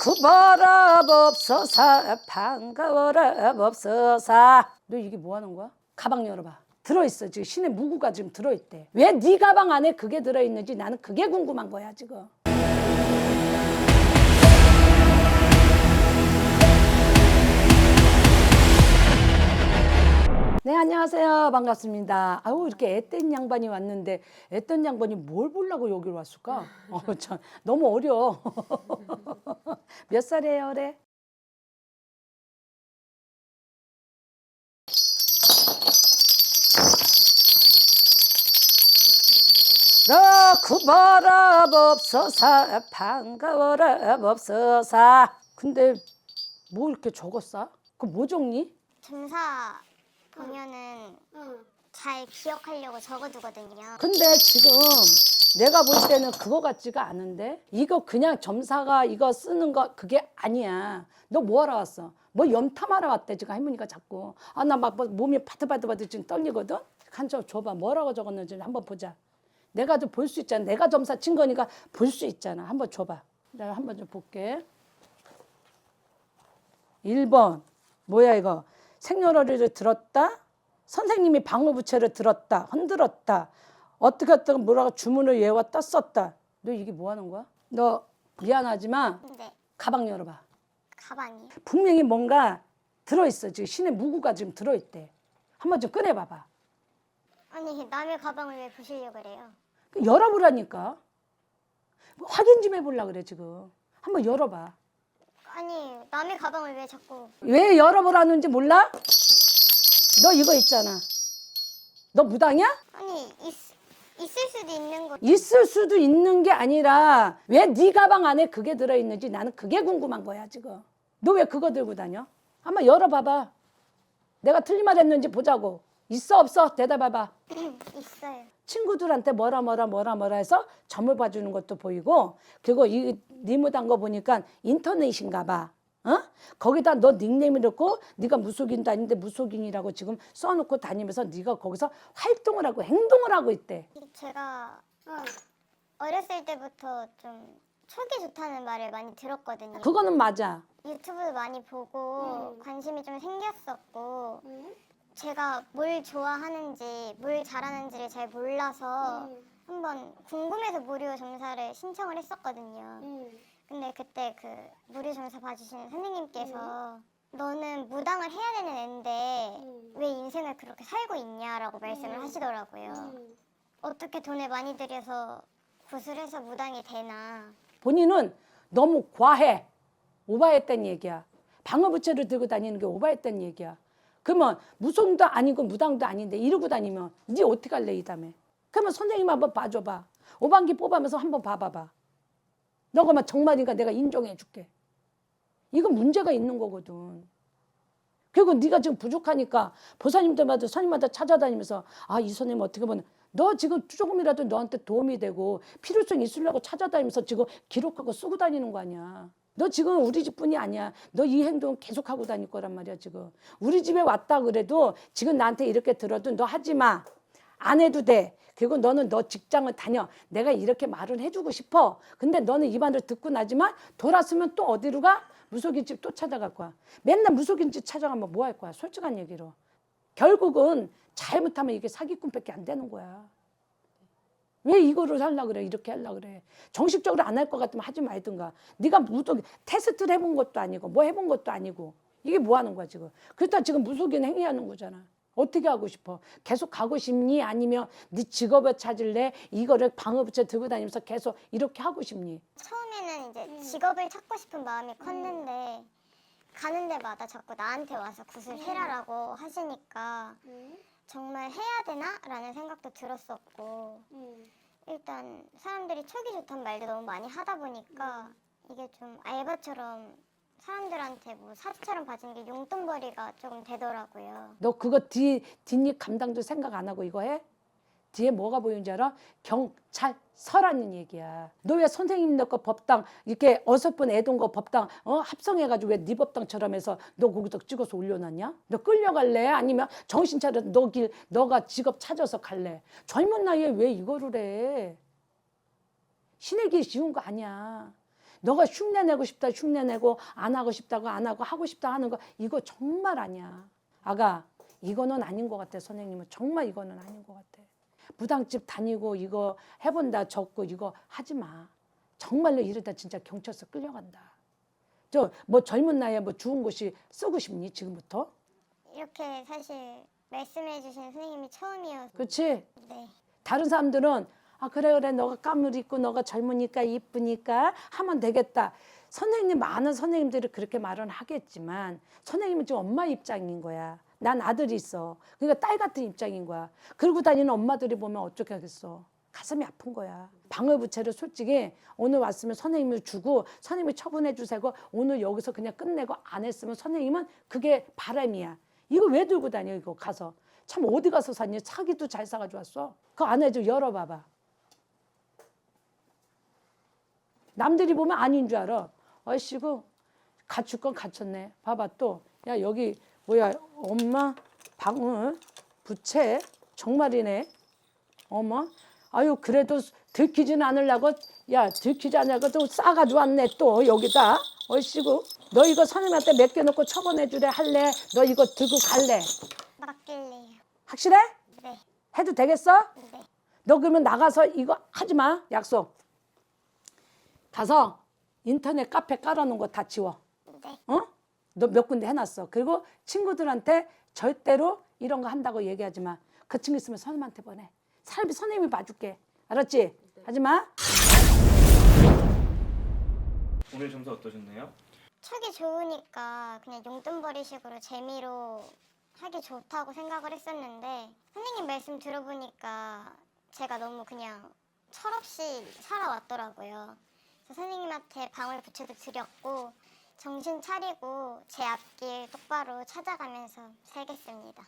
구버라 법서사 반가워라 법서사 너 이게 뭐 하는 거야? 가방 열어봐. 들어있어. 지금 신의 무구가 지금 들어있대. 왜 네 가방 안에 그게 들어있는지 나는 그게 궁금한 거야 지금 네 안녕하세요. 반갑습니다. 아우 이렇게 앳된 양반이 왔는데 앳된 양반이 뭘 보려고 여기로 왔을까? 어, 참, 너무 어려. 몇 살이에요 올해? 너 구버라 법서사 반가워라 법서사 근데 뭐 이렇게 적었어? 그 뭐 적니? 점사 보면은 잘 기억하려고 적어두거든요. 근데 지금 내가 볼 때는 그거 같지가 않은데 이거 그냥 점사가 이거 쓰는 거 그게 아니야. 너 뭐 하러 왔어? 뭐 염탐하러 왔대 지금 할머니가 자꾸. 아 나 막 몸이 바들바들바들 지금 떨리거든. 한점 줘봐. 뭐라고 적었는지 한번 보자. 내가 좀 볼 수 있잖아. 내가 점사 친 거니까 볼 수 있잖아. 한번 줘봐. 내가 한번 좀 볼게. 1번 뭐야 이거 생년월일을 들었다? 선생님이 방어부채를 들었다 흔들었다. 어떻게 어떻게 뭐라고 주문을 외웠다 썼다. 너 이게 뭐 하는 거야? 너 미안하지만 근데 가방 열어봐. 가방이 분명히 뭔가 들어있어. 지금 신의 무구가 지금 들어있대. 한번 좀 꺼내봐봐. 아니 남의 가방을 왜 보시려 그래요? 열어보라니까. 확인 좀 해보려 그래 지금. 한번 열어봐 아니 남의 가방을 왜 자꾸 왜 열어보라는지 몰라? 너 이거 있잖아 너 무당이야? 아니 있, 있을 수도 있는 거 있을 수도 있는 게 아니라 왜 네 가방 안에 그게 들어있는지 나는 그게 궁금한 거야 지금 너 왜 그거 들고 다녀? 한번 열어봐봐 내가 틀린 말 했는지 보자고 있어 없어 대답해봐 있어요. 친구들한테 뭐라 뭐라 뭐라 뭐라 해서 점을 봐주는 것도 보이고 그리고 이 니무단 거 보니까 인터넷인가 봐. 어? 거기다 너 닉네임을 넣고 네가 무속인도 아닌데 무속인이라고 지금 써놓고 다니면서 네가 거기서 활동을 하고 행동을 하고 있대. 제가 어렸을 때부터 좀 촉이 좋다는 말을 많이 들었거든요. 그거는 맞아. 유튜브도 많이 보고 관심이 좀 생겼었고 제가 뭘 좋아하는지 뭘 잘하는지를 잘 몰라서 한번 궁금해서 무료 점사를 신청을 했었거든요. 근데 그때 그 무료 점사 봐주시는 선생님께서 너는 무당을 해야 되는 애인데 왜 인생을 그렇게 살고 있냐라고 말씀을 하시더라고요. 어떻게 돈을 많이 들여서 구슬해서 무당이 되나? 본인은 너무 과해. 오바했단 얘기야. 방어부채를 들고 다니는 게 오바했단 얘기야 그러면 무속도 아니고 무당도 아닌데 이러고 다니면 네 어떻게 할래 이 다음에? 그러면 선생님 한번 봐줘봐. 오반기 뽑아면서 한번 봐봐봐. 너가 막 정말인가 내가 인정해 줄게. 이건 문제가 있는 거거든. 그리고 네가 지금 부족하니까 보사님들마다 선생님마다 찾아다니면서 아 이 선생님 어떻게 보면 너 지금 조금이라도 너한테 도움이 되고 필요성 있으려고 찾아다니면서 지금 기록하고 쓰고 다니는 거 아니야. 너 지금 우리 집뿐이 아니야. 너 이 행동 계속 하고 다닐 거란 말이야 지금. 우리 집에 왔다 그래도 지금 나한테 이렇게 들어도 너 하지 마. 안 해도 돼. 그리고 너는 너 직장을 다녀. 내가 이렇게 말을 해주고 싶어. 근데 너는 이 말을 듣고 나지만 돌았으면 또 어디로 가? 무속인 집 또 찾아갈 거야. 맨날 무속인 집 찾아가면 뭐 할 거야? 솔직한 얘기로. 결국은 잘못하면 이게 사기꾼밖에 안 되는 거야. 왜 이거를 하려 그래? 이렇게 하려 그래? 정식적으로 안 할 것 같으면 하지 말든가. 네가 무속 테스트를 해본 것도 아니고 뭐 해본 것도 아니고 이게 뭐 하는 거야 지금? 그렇다 지금 무속인 행위하는 거잖아. 어떻게 하고 싶어? 계속 가고 싶니? 아니면 네 직업을 찾을래? 이거를 방어부채 들고 다니면서 계속 이렇게 하고 싶니? 처음에는 이제 직업을 찾고 싶은 마음이 컸는데 가는 데마다 자꾸 나한테 와서 굿을 해라라고 하시니까 정말 해야 되나 라는 생각도 들었었고 일단 사람들이 촉이 좋다는 말도 너무 많이 하다 보니까 이게 좀 알바처럼 사람들한테 뭐 사치처럼 봐주는 게 용돈벌이가 조금 되더라고요. 너 그거 뒤 뒷입 감당도 생각 안 하고 이거 해? 뒤에 뭐가 보이는지 알아? 경찰 서라는 얘기야. 너 왜 선생님 넣고 법당 이렇게 어설픈 애돈 거 법당 어? 합성해가지고 왜 네 법당처럼 해서 너 거기다 찍어서 올려놨냐? 너 끌려갈래? 아니면 정신 차려 너 길 너가 직업 찾아서 갈래? 젊은 나이에 왜 이거를 해? 신의 길 쉬운 거 아니야. 너가 흉내 내고 싶다 흉내 내고 안 하고 싶다고 안 하고 하고 싶다 하는 거 이거 정말 아니야. 아가 이거는 아닌 것 같아 선생님은 정말 이거는 아닌 것 같아. 무당집 다니고 이거 해본다 적고 이거 하지 마. 정말로 이러다 진짜 경찰서 끌려간다. 저 뭐 젊은 나이에 뭐 좋은 곳이 쓰고 싶니 지금부터? 이렇게 사실 말씀해 주신 선생님이 처음이어서 그렇지? 네. 다른 사람들은 아 그래 그래 너가 까물 있고 너가 젊으니까 이쁘니까 하면 되겠다. 선생님 많은 선생님들이 그렇게 말은 하겠지만 선생님은 지금 엄마 입장인 거야. 난 아들이 있어. 그러니까 딸 같은 입장인 거야. 그러고 다니는 엄마들이 보면 어떻게 하겠어. 가슴이 아픈 거야. 방어부채를 솔직히 오늘 왔으면 선생님을 주고 선생님이 처분해 주세요. 오늘 여기서 그냥 끝내고 안 했으면 선생님은 그게 바람이야. 이거 왜 들고 다녀 이거 가서. 참 어디 가서 샀니? 사기도 잘 사가지고 왔어. 그 안에 좀 열어봐봐. 남들이 보면 아닌 줄 알아. 아이씨고 갖출 건 갖췄네. 봐봐 또. 야 여기 뭐야 엄마 방울 부채 정말이네. 어머 아유 그래도 들키진 않으려고 야 들키지 않으려고 또 싸가지고 왔네 또 여기다. 어이씨고 너 이거 선생님한테 맡겨놓고 처분해 주래 할래? 너 이거 들고 갈래? 맡길래요. 확실해? 네. 해도 되겠어? 네. 너 그러면 나가서 이거 하지 마. 약속. 가서 인터넷 카페 깔아놓은 거 다 지워. 네. 어? 너몇 군데 해놨어. 그리고 친구들한테 절대로 이런 거 한다고 얘기하지 마. 그 친구 있으면 선생님한테 보내. 사람이 선생님이 봐줄게. 알았지? 하지 마. 오늘 점수 어떠셨나요? 척이 좋으니까 그냥 용돈벌이 식으로 재미로 하기 좋다고 생각을 했었는데 선생님 말씀 들어보니까 제가 너무 그냥 철없이 살아왔더라고요. 그래서 선생님한테 방울 부채도 드렸고 정신 차리고 제 앞길 똑바로 찾아가면서 살겠습니다.